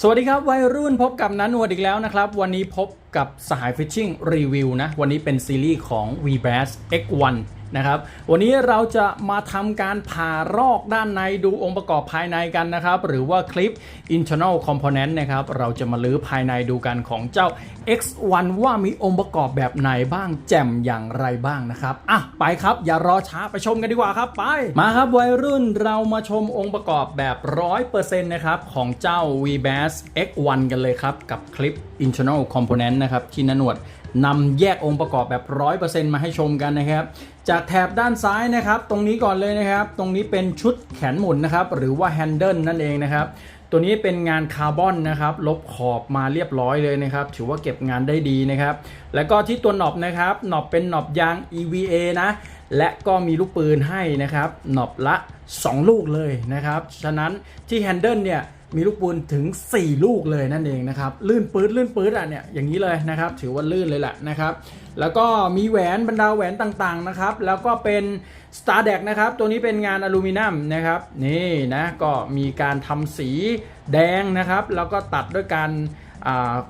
สวัสดีครับ วัยรุ่นพบกับนันนวดอีกแล้วนะครับ วันนี้พบกับสหายฟิชชิ่งรีวิวนะ วันนี้เป็นซีรีส์ของ v b a s X1 นะครับ วันนี้เราจะมาทำการผ่ารอกด้านในดูองค์ประกอบภายในกันนะครับ หรือว่าคลิป internal component นะครับ เราจะมาลื้อภายในดูกันของเจ้า X1 ว่ามีองค์ประกอบแบบไหนบ้างแจ่มอย่างไรบ้างนะครับอะไปครับอย่ารอช้าไปชมกันดีกว่าครับไปมาครับวัยรุ่นเรามาชมองค์ประกอบแบบ 100%นะครับของเจ้า v b a s X1 กันเลยครับ กับคลิป internal component นะครับที่นนวด นำแยกองค์ประกอบแบบ 100%มาให้ชมกันนะครับ จากแถบด้านซ้ายนะครับ ตรงนี้ก่อนเลยนะครับ ตรงนี้เป็นชุดแขนหมุนนะครับ หรือว่า handle นั่นเองนะครับ ตัวนี้เป็นงานคาร์บอนนะครับ ลบขอบมาเรียบร้อยเลยนะครับ ถือว่าเก็บงานได้ดีนะครับ แล้วก็ที่ตัวหนอบนะครับหนอบเป็นหนอบยาง EVA นะและก็มีลูกปืนให้นะครับหนอบละ 2 ลูกเลยนะครับ ฉะนั้นที่แฮนเดิลเนี่ย มีลูกปืนถึง 4 ลูกเลยนั่นเองนะครับ ลื่นปืดลื่นปืดอะเนี่ยอย่างนี้เลยนะครับ ถือว่าลื่นเลยแหละนะครับ แล้วก็มีแหวนบรรดาแหวนต่างๆนะครับ แล้วก็เป็น s t a r d e c นะครับ ตัวนี้เป็นงานอลูมิเนียมนะครับ นี่นะ ก็มีการทำสีแดงนะครับ แล้วก็ตัดด้วยการ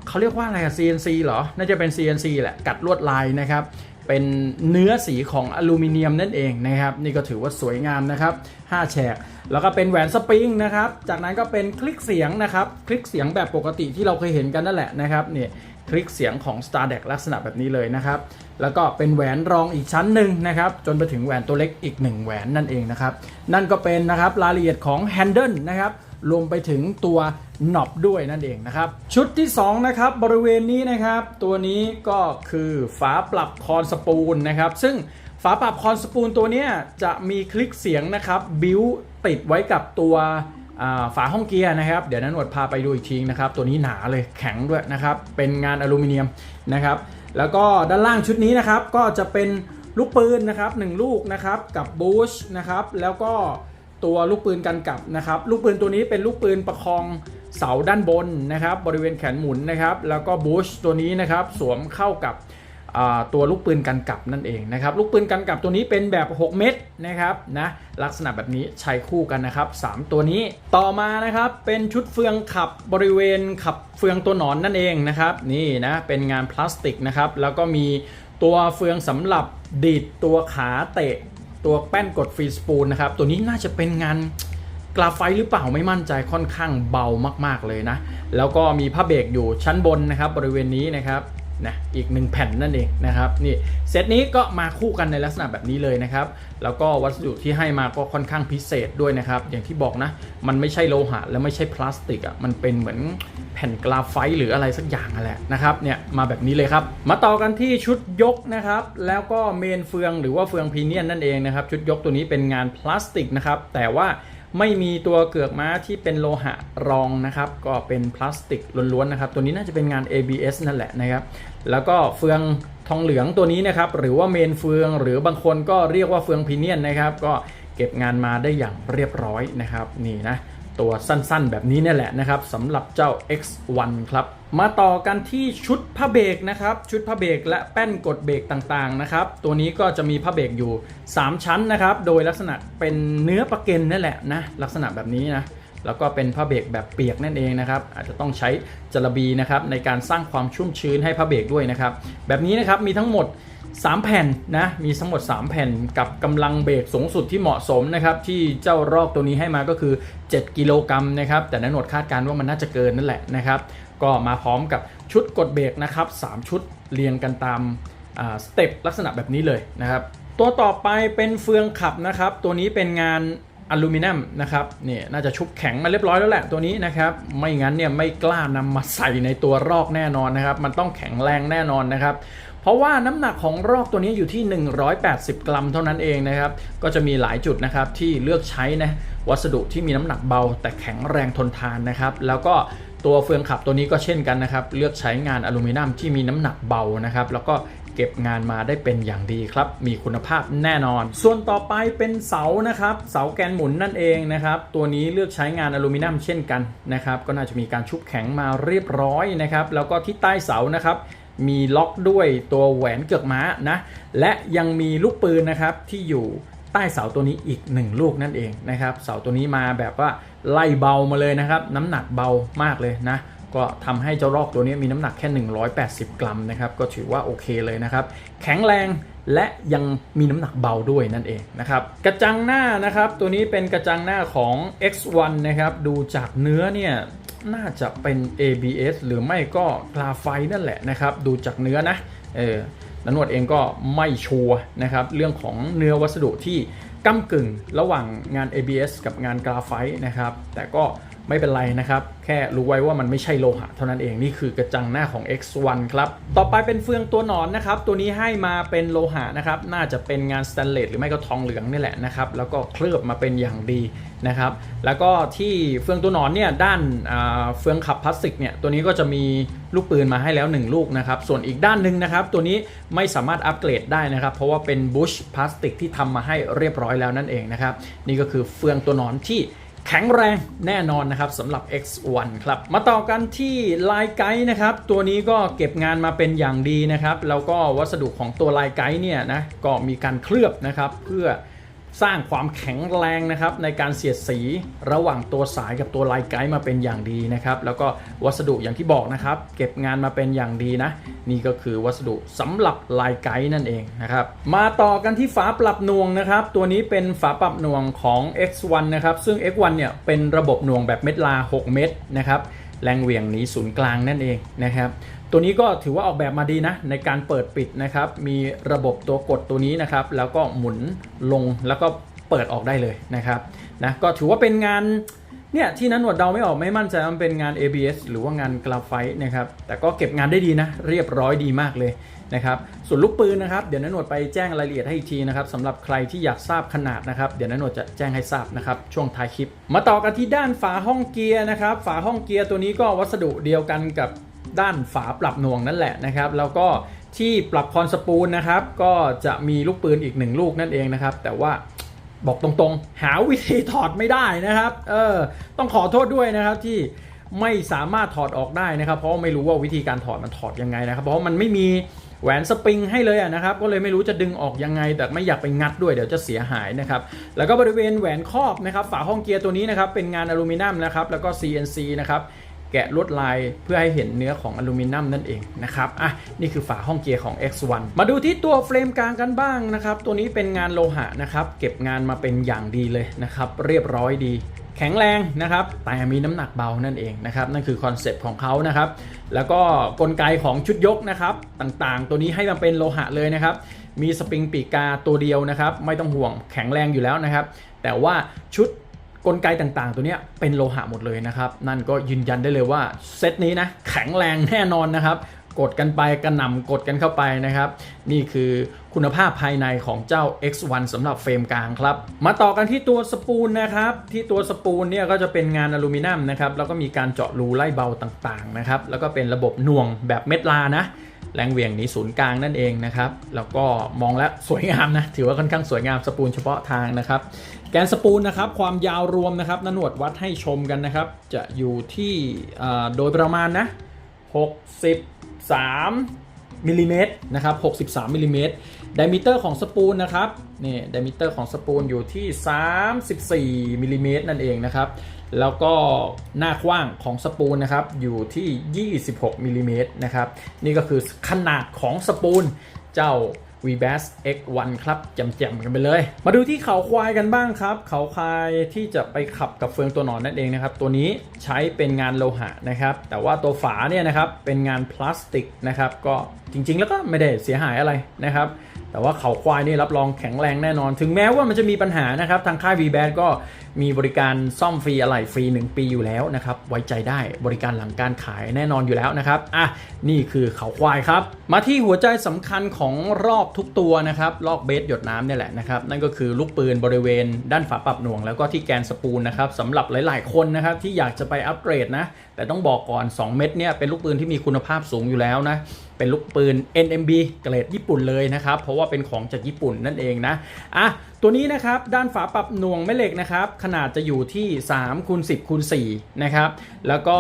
เขาเรียกว่าอะไรอะ CNC เหรอ น่าจะเป็น CNC แหละ กัดลวดลายนะครับ เป็นเนื้อสีของอลูมิเนียมนั่นเองนะครับ นี่ก็ถือว่าสวยงามนะครับ 5 แฉก แล้วก็เป็นแหวนสปริงนะครับ จากนั้นก็เป็นคลิกเสียงนะครับ คลิกเสียงแบบปกติที่เราเคยเห็นกันนั่นแหละนะครับนี่คลิกเสียงของ Star d e c ลักษณะแบบนี้เลยนะครับ แล้วก็เป็นแหวนรองอีกชั้นหนึ่งนะครับ จนไปถึงแหวนตัวเล็กอีก 1 แหวนนั่นเองนะครับ นั่นก็เป็นนะครับรายละเอียดของ Handle นะครับ รวมไปถึงตัว หนอบด้วยนั่นเองนะครับ ชุดที่ 2 นะครับ บริเวณนี้นะครับ ตัวนี้ก็คือฝาปรับคอนสปูลนะครับ ซึ่งฝาปรับคอนสปูลตัวนี้จะมีคลิกเสียงนะครับ บิวติดไว้กับตัวฝาห้องเกียร์นะครับ เดี๋ยวนั้นหนวดพาไปดูอีกทีนะครับ ตัวนี้หนาเลยแข็งด้วยนะครับ เป็นงานอลูมิเนียมนะครับ แล้วก็ด้านล่างชุดนี้นะครับ ก็จะเป็นลูกปืนนะครับหนึ่งลูกนะครับกับบูชนะครับ แล้วก็ ตัวลูกปืนกันกลับนะครับ ลูกปืนตัวนี้เป็นลูกปืนประคองเสาด้านบนนะครับ บริเวณแขนหมุนนะครับ แล้วก็บูชตัวนี้นะครับ สวมเข้ากับตัวลูกปืนกันกลับนั่นเองนะครับ ลูกปืนกันกลับตัวนี้เป็นแบบ 6 เม็ดนะครับนะลักษณะแบบนี้ใช้คู่กันนะครับ 3 ตัวนี้ต่อมานะครับเป็นชุดเฟืองขับบริเวณขับเฟืองตัวหนอนนั่นเองนะครับนี่นะเป็นงานพลาสติกนะครับแล้วก็มีตัวเฟืองสำหรับดีดตัวขาเตะ ตัวแป้นกดฟรีสปูลนะครับ ตัวนี้น่าจะเป็นงานกราไฟหรือเปล่าไม่มั่นใจค่อนข้างเบามาก ๆเลยนะ แล้วก็มีผ้าเบรกอยู่ชั้นบนนะครับ บริเวณนี้นะครับนะอีกหนึ่งแผ่นนั่นเองนะครับนี่เซตนี้ก็มาคู่กันในลักษณะแบบนี้เลยนะครับ แล้วก็วัสดุที่ให้มาก็ค่อนข้างพิเศษด้วยนะครับ อย่างที่บอกนะ มันไม่ใช่โลหะและไม่ใช่พลาสติกอะมันเป็นเหมือน แผ่นกราไฟต์หรืออะไรสักอย่างนั่นแหละนะครับเนี่ยมาแบบนี้เลยครับ มาต่อกันที่ชุดยกนะครับ แล้วก็เมนเฟืองหรือว่าเฟืองพีเนียนนั่นเองนะครับ ชุดยกตัวนี้เป็นงานพลาสติกนะครับ แต่ว่าไม่มีตัวเกือกม้าที่เป็นโลหะรองนะครับ ก็เป็นพลาสติกล้วนๆนะครับ ตัวนี้น่าจะเป็นงาน ABS นั่นแหละนะครับ แล้วก็เฟืองทองเหลืองตัวนี้นะครับ หรือว่าเมนเฟือง หรือบางคนก็เรียกว่าเฟืองพีเนียนนะครับ ก็เก็บงานมาได้อย่างเรียบร้อยนะครับ นี่นะ ตัวสั้นๆ แบบนี้เนี่ยแหละนะครับสำหรับเจ้า X1 ครับมาต่อกันที่ชุดผ้าเบรกนะครับชุดผ้าเบรกและแป้นกดเบรกต่างๆนะครับตัวนี้ก็จะมีผ้าเบรกอยู่ 3 ชั้นนะครับโดยลักษณะเป็นเนื้อประเก็นนั่นแหละนะลักษณะแบบนี้นะแล้วก็เป็นผ้าเบรกแบบเปียกนั่นเองนะครับ อาจจะต้องใช้จระบีนะครับในการสร้างความชุ่มชื้นให้ผ้าเบรกด้วยนะครับ แบบนี้นะครับมีทั้งหมด 3 แผ่นนะมีทั้งหมด 3 แผ่นกับกำลังเบรกสูงสุดที่เหมาะสมนะครับที่เจ้ารอกตัวนี้ให้มาก็คือ 7 กิโลกรัมนะครับแต่นันหนดคาดการณ์ว่ามันน่าจะเกินนั่นแหละนะครับก็มาพร้อมกับชุดกดเบรกนะครับ3ชุดเรียงกันตามสเต็ปลักษณะแบบนี้เลยนะครับตัวต่อไปเป็นเฟืองขับนะครับตัวนี้เป็นงานอลูมิเนียมนะครับนี่น่าจะชุบแข็งมาเรียบร้อยแล้วแหละตัวนี้นะครับไม่งั้นเนี่ยไม่กล้านำมาใส่ในตัวรอกแน่นอนนะครับมันต้องแข็งแรงแน่นอนนะครับ เพราะว่าน้ำหนักของรอกตัวนี้อยู่ที่ 180 กรัมเท่านั้นเองนะครับ ก็จะมีหลายจุดนะครับที่เลือกใช้นะวัสดุที่มีน้ำหนักเบา แต่แข็งแรงทนทานนะครับ แล้วก็ตัวเฟืองขับตัวนี้ก็เช่นกันนะครับ เลือกใช้งานอลูมิเนียมที่มีน้ำหนักเบานะครับ แล้วก็เก็บงานมาได้เป็นอย่างดีครับ มีคุณภาพแน่นอน ส่วนต่อไปเป็นเสานะครับ เสาแกนหมุนนั่นเองนะครับ ตัวนี้เลือกใช้งานอลูมิเนียมเช่นกันนะครับ ก็น่าจะมีการชุบแข็งมาเรียบร้อยนะครับ แล้วก็ที่ใต้เสานะครับ มีล็อกด้วยตัวแหวนเกือกม้านะ และยังมีลูกปืนนะครับที่อยู่ใต้เสาตัวนี้อีก 1 ลูกนั่นเองนะครับเสาตัวนี้มาแบบว่าไล่เบามาเลยนะครับ น้ำหนักเบามากเลยนะก็ทำให้เจ้ารอกตัวนี้มีน้ำหนักแค่ 180 กรัมนะครับ ก็ถือว่าโอเคเลยนะครับ แข็งแรงและยังมีน้ำหนักเบาด้วยนั่นเองนะครับ กระจังหน้านะครับ ตัวนี้เป็นกระจังหน้าของ X1 นะครับ ดูจากเนื้อเนี่ย น่าจะเป็น ABS หรือไม่ก็กราไฟนั่นแหละนะครับ ดูจากเนื้อนะเออนันวดเองก็ไม่ชัวร์นะครับ เรื่องของเนื้อวัสดุที่ก้ากึ่งระหว่างงาน ABS กับงานกราไฟนะครับ แต่ก็ ไม่เป็นไรนะครับ แค่รู้ไว้ว่ามันไม่ใช่โลหะเท่านั้นเองนี่คือกระจังหน้าของ X1 ครับ ต่อไปเป็นเฟืองตัวหนอนนะครับ ตัวนี้ให้มาเป็นโลหะนะครับ น่าจะเป็นงานสแตนเลสหรือไม่ก็ทองเหลืองนี่แหละนะครับ แล้วก็เคลือบมาเป็นอย่างดีนะครับ แล้วก็ที่เฟืองตัวหนอนเนี่ยด้านเฟืองขับพลาสติกเนี่ยตัวนี้ก็จะมีลูกปืนมาให้แล้ว 1 ลูกนะครับ ส่วนอีกด้านหนึ่งนะครับ ตัวนี้ไม่สามารถอัปเกรดได้นะครับ เพราะว่าเป็นบุชพลาสติกที่ทำมาให้เรียบร้อยแล้วนั่นเองนะครับ นี่ก็คือเฟืองตัวหนอนที่ แข็งแรงแน่นอนนะครับสำหรับ X1 ครับ มาต่อกันที่ลายไกด์นะครับ ตัวนี้ก็เก็บงานมาเป็นอย่างดีนะครับ แล้วก็วัสดุของตัวลายไกด์เนี่ยนะก็มีการเคลือบนะครับเพื่อ สร้างความแข็งแรงนะครับในการเสียดสีระหว่างตัวสายกับตัวลายไกด์มาเป็นอย่างดีนะครับ แล้วก็วัสดุอย่างที่บอกนะครับ เก็บงานมาเป็นอย่างดีนะ นี่ก็คือวัสดุสำหรับลายไกด์นั่นเองนะครับ มาต่อกันที่ฝาปรับหน่วงนะครับ ตัวนี้เป็นฝาปรับหน่วงของ X1 นะครับซึ่ง X1 เนี่ยเป็นระบบหน่วงแบบเม็ดลา 6 เม็ดนะครับแรงเหวี่ยงหนีศูนย์กลางนั่นเองนะครับ ตัวนี้ก็ถือว่าออกแบบมาดีนะ ในการเปิดปิดนะครับ มีระบบตัวกดตัวนี้นะครับ แล้วก็หมุนลงแล้วก็เปิดออกได้เลยนะครับนะก็ถือว่าเป็นงานเนี่ยที่นั้นหนวดเดาไม่ออกไม่มั่นใจว่ามันเป็นงาน ABS หรือว่างานกราไฟต์นะครับแต่ก็เก็บงานได้ดีนะ เรียบร้อยดีมากเลยนะครับส่วนลูกปืนนะครับเดี๋ยวนันหนวดไปแจ้งรายละเอียดให้อีกทีนะครับสำหรับใครที่อยากทราบขนาดนะครับเดี๋ยวนันหนวดจะแจ้งให้ทราบนะครับช่วงท้ายคลิป มาต่อกันที่ด้านฝาห้องเกียร์นะครับฝาห้องเกียร์ตัวนี้ก็วัสดุเดียวกันกับ ด้านฝาปรับหน่วงนั่นแหละนะครับ แล้วก็ที่ปรับคอนสปูลนะครับ ก็จะมีลูกปืนอีกหนึ่งลูกนั่นเองนะครับ แต่ว่าบอกตรงๆ หาวิธีถอดไม่ได้นะครับ เออ ต้องขอโทษด้วยนะครับที่ไม่สามารถถอดออกได้นะครับ เพราะไม่รู้ว่าวิธีการถอดมันถอดยังไงนะครับ เพราะมันไม่มีแหวนสปริงให้เลยนะครับ ก็เลยไม่รู้จะดึงออกยังไง แต่ไม่อยากไปงัดด้วยเดี๋ยวจะเสียหายนะครับ แล้วก็บริเวณแหวนครอบนะครับ ฝาห้องเกียร์ตัวนี้นะครับเป็นงานอลูมิเนียมนะครับ แล้วก็ CNC นะครับ แกะลวดลายเพื่อให้เห็นเนื้อของอลูมิเนียมนั่นเองนะครับอะนี่คือฝาห้องเกียร์ของ X1 มาดูที่ตัวเฟรมกลางกันบ้างนะครับตัวนี้เป็นงานโลหะนะครับเก็บงานมาเป็นอย่างดีเลยนะครับเรียบร้อยดีแข็งแรงนะครับแต่มีน้ำหนักเบานั่นเองนะครับนั่นคือคอนเซปต์ของเขานะครับแล้วก็กลไกของชุดยกนะครับต่างๆ ตัวนี้ให้มาเป็นโลหะเลยนะครับมีสปริงปีกาตัวเดียวนะครับไม่ต้องห่วงแข็งแรงอยู่แล้วนะครับแต่ว่าชุด กลไกต่างๆ ตัวนี้เป็นโลหะหมดเลยนะครับ นั่นก็ยืนยันได้เลยว่าเซตนี้นะแข็งแรงแน่นอนนะครับ กดกันไปกระหน่ำกดกันเข้าไปนะครับ นี่คือคุณภาพภายในของเจ้า X1 สำหรับเฟรมกลางครับ มาต่อกันที่ตัวสปูลนะครับ ที่ตัวสปูลเนี่ยก็จะเป็นงานอลูมิเนียมนะครับ แล้วก็มีการเจาะรูไล่เบาต่างๆนะครับ แล้วก็เป็นระบบน่วงแบบเม็ดลานะแรงเวียงนี้ศูนย์กลางนั่นเองนะครับ แล้วก็มองแล้วสวยงามนะ ถือว่าค่อนข้างสวยงามสปูลเฉพาะทางนะครับ แกนสปูลนะครับความยาวรวมนะครับนนวดวัดให้ชมกันนะครับ จะอยู่ที่โดยประมาณนะ63มิลลิเมตรนะครับ63มิลลิเมตรไดมิเตอร์ของสปูลนะครับนี่ไดมิเตอร์ของสปูลอยู่ที่ 34มิลลิเมตรนั่นเองนะครับ แล้วก็หน้ากว้างของสปูลนะครับอยู่ที่ 26มิลลิเมตรนะครับนี่ก็คือขนาดของสปูลเจ้า v b a s X1 ครับแจ่มๆกันไปเลย มาดูที่เขาควายกันบ้างครับ เขาควายที่จะไปขับกับเฟืองตัวหนอนนั่นเองนะครับ ตัวนี้ใช้เป็นงานโลหะนะครับ แต่ว่าตัวฝาเนี่ยนะครับเป็นงานพลาสติกนะครับ ก็จริงๆ แล้วก็ไม่ได้เสียหายอะไรนะครับ แต่ว่าเขาควายนี่รับรองแข็งแรงแน่นอน ถึงแม้ว่ามันจะมีปัญหานะครับ ทางค่าย v b a t ก็ มีบริการซ่อมฟรีอะไหล่ฟรี 1 ปีอยู่แล้วนะครับไว้ใจได้บริการหลังการขายแน่นอนอยู่แล้วนะครับอะนี่คือเขาควายครับ มาที่หัวใจสำคัญของรอบทุกตัวนะครับลอกเบสหยดน้ำเนี่ยแหละนะครับนั่นก็คือลูกปืนบริเวณด้านฝาปรับหน่วง แล้วก็ที่แกนสปูลนะครับสำหรับหลาย ๆ คนนะครับที่อยากจะไปอัปเกรดนะแต่ต้องบอกก่อน 2 เม็ดเนี่ยเป็นลูกปืนที่มีคุณภาพสูงอยู่แล้วนะเป็นลูกปืน NMB เกรดญี่ปุ่นเลยนะครับเพราะว่าเป็นของจากญี่ปุ่นนั่นเองนะอะ ตัวนี้นะครับด้านฝาปรับหน่วงแม่เหล็กนะครับขนาดจะอยู่ที่3คูณ10คูณ4นะครับแล้วก็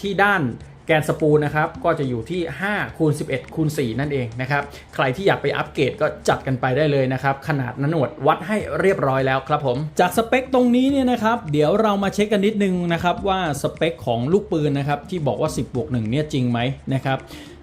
ที่ด้านแกนสปูลนะครับก็จะอยู่ที่5คูณ11คูณ4นั่นเองนะครับใครที่อยากไปอัปเกรดก็จัดกันไปได้เลยนะครับขนาดนันหนวดวัดให้เรียบร้อยแล้วครับผมจากสเปคตรงนี้เนี่ยนะครับเดี๋ยวเรามาเช็คกันนิดนึงนะครับว่าสเปคของลูกปืนนะครับที่บอกว่า 10บวก1เนี่ยจริงไหมนะครับ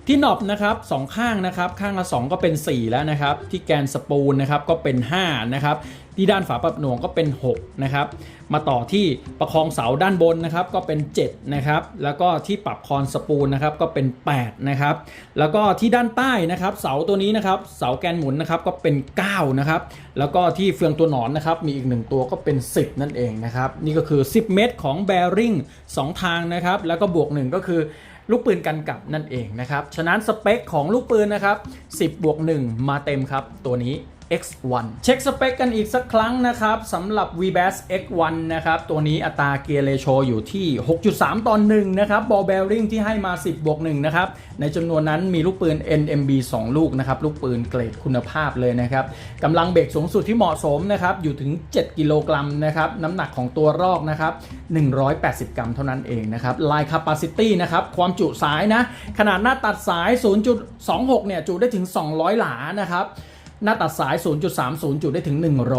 ที่หนอบนะครับสองข้างนะครับข้างละ 2 ก็เป็น 4 แล้วนะครับ ที่แกนสปูลนะครับก็เป็น 5 นะครับ ที่ด้านฝาปรับหน่วงก็เป็น 6 นะครับ มาต่อที่ประคองเสาด้านบนนะครับก็เป็น 7 นะครับ แล้วก็ที่ปรับคอนสปูลนะครับก็เป็น 8 นะครับ แล้วก็ที่ด้านใต้นะครับเสาตัวนี้นะครับเสาแกนหมุนนะครับก็เป็น 9 นะครับ แล้วก็ที่เฟืองตัวหนอนนะครับมีอีก 1 ตัวก็เป็น 10 นั่นเองนะครับ นี่ก็คือ 10 เมตรของแบริ่ง2ทางนะครับ แล้วก็บวก 1 ก็คือ ลูกปืนกันกลับนั่นเองนะครับ ฉะนั้นสเปคของลูกปืนนะครับ 10บวก1มาเต็มครับตัวนี้ X1 เช็คสเปคกันอีกสักครั้งนะครับสำหรับ VBAS X1 นะครับ ตัวนี้อัตราเกียร์เรโชอยู่ที่ 6.3 ต่อ1นะครับ บอลเบลริงที่ให้มา 10บวก1นะครับ ในจำนวนนั้นมีลูกปืน NMB 2 ลูกนะครับ ลูกปืนเกรดคุณภาพเลยนะครับกำลังเบรกสูงสุดที่เหมาะสมนะครับ อยู่ถึง 7 กิโลกรัมนะครับ น้ำหนักของตัวรอกนะครับ 180 กรัมเท่านั้นเองนะครับ Line Capacity นะครับความจุสายนะขนาดหน้าตัดสาย 0.26 เนี่ยจุได้ถึง 200 หลานะครับ หน้าตัดสาย 0.30 จุดได้ถึง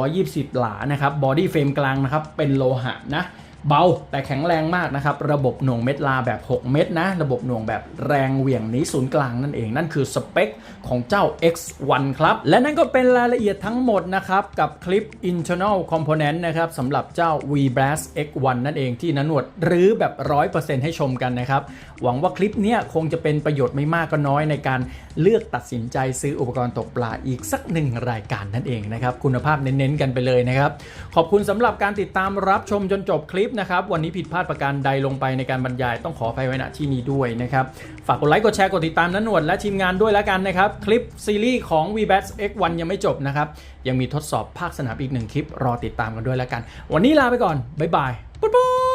120 หลานะครับ บอดี้เฟรมกลางนะครับ เป็นโลหะนะ เบาแต่แข็งแรงมากนะครับ ระบบหน่วงเม็ดลาแบบ 6 เม็ดนะ ระบบหน่วงแบบแรงเหวี่ยงนี้ศูนย์กลางนั่นเองนั่นคือสเปคของเจ้า X1 ครับ และนั่นก็เป็นรายละเอียดทั้งหมดนะครับ กับคลิป internal component นะครับสำหรับเจ้า V Brass X1 นั่นเองที่นันหนวดหรือแบบ 100%ให้ชมกันนะครับ หวังว่าคลิปนี้คงจะเป็นประโยชน์ไม่มากก็น้อยในการเลือกตัดสินใจซื้ออุปกรณ์ตกปลาอีกสักหนึ่งรายการนั่นเองนะครับคุณภาพเน้นๆกันไปเลยนะครับขอบคุณสำหรับการติดตามรับชมจนจบคลิปนะครับ วันนี้ผิดพลาดประการใดลงไปในการบรรยายต้องขออภัยไว้ณที่นี้ด้วยนะครับ ฝากกดไลค์กดแชร์กดติดตามนันหนวดและทีมงานด้วยแล้วกันนะครับ คลิปซีรีส์ของ v b a t X1 ยังไม่จบนะครับ ยังมีทดสอบภาคสนามอีกหนึ่งคลิปรอติดตามกันด้วยแล้วกัน วันนี้ลาไปก่อนบ๊ายบายปุ๊บ